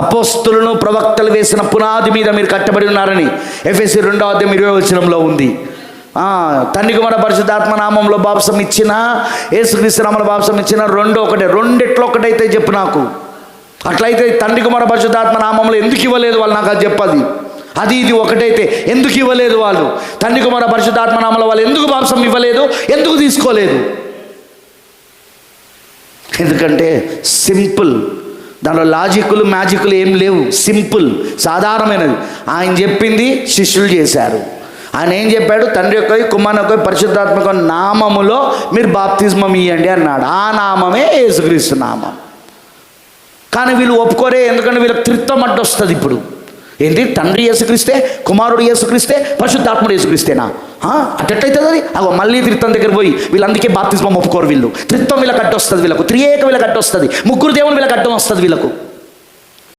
అపోస్తులను ప్రవక్తలు వేసిన పునాది మీద మీరు కట్టబడి ఉన్నారని ఎఫ్ఎస్సి రెండో అధ్యాయం ఇరవై వచనంలో ఉంది. తండ్రి కుమార పరిశుద్ధాత్మ నామంలో బాప్సం ఇచ్చిన ఏసుక్రీస్తునామల బాప్సం ఇచ్చిన రెండు ఒకటే రెండిట్లో ఒకటైతే చెప్పు నాకు. అట్లయితే తండ్రి కుమార పరిశుద్ధాత్మ నామంలో ఎందుకు ఇవ్వలేదు వాళ్ళు నాకు అది చెప్పది అది ఇది ఒకటైతే ఎందుకు ఇవ్వలేదు వాళ్ళు? తండ్రి కుమార పరిశుద్ధాత్మ నామంలో వాళ్ళు ఎందుకు బాప్సం ఇవ్వలేదు? ఎందుకు తీసుకోలేదు? ఎందుకంటే సింపుల్ దానిలో లాజిక్లు మ్యాజిక్లు ఏం లేవు. సింపుల్ సాధారణమైనది. ఆయన చెప్పింది శిష్యులు చేశారు. ఆయన ఏం చెప్పాడు? తండ్రి యొక్క కుమార్ యొక్క పరిశుద్ధాత్మక నామములో మీరు బాప్తిజమం ఇవ్వండి అన్నాడు. ఆ నామమే యేసుక్రీస్తు నామం. కానీ వీళ్ళు ఒప్పుకోరే ఎందుకంటే వీళ్ళకి త్రిత్వం అడ్డొస్తుంది ఇప్పుడు. ఏంటి తండ్రి యేసుక్రీస్తే కుమారుడు యేసుక్రీస్తే పరిశుద్ధాత్ముడు యేసుక్రీస్తేనా? ఆ, అది? అగో మళ్ళీ త్రిత్వం దగ్గర పోయి వీళ్ళందుకే బాప్తిజం ఒప్పుకోరు వీళ్ళు. త్రిత్వం వీళ్ళకి అడ్డొస్తుంది వీళ్ళకు. త్రియేక వీళ్ళకి అడ్డొస్తుంది ముగ్గురు దేవుని వీళ్ళకి అడ్డం వస్తుంది వీళ్ళకు.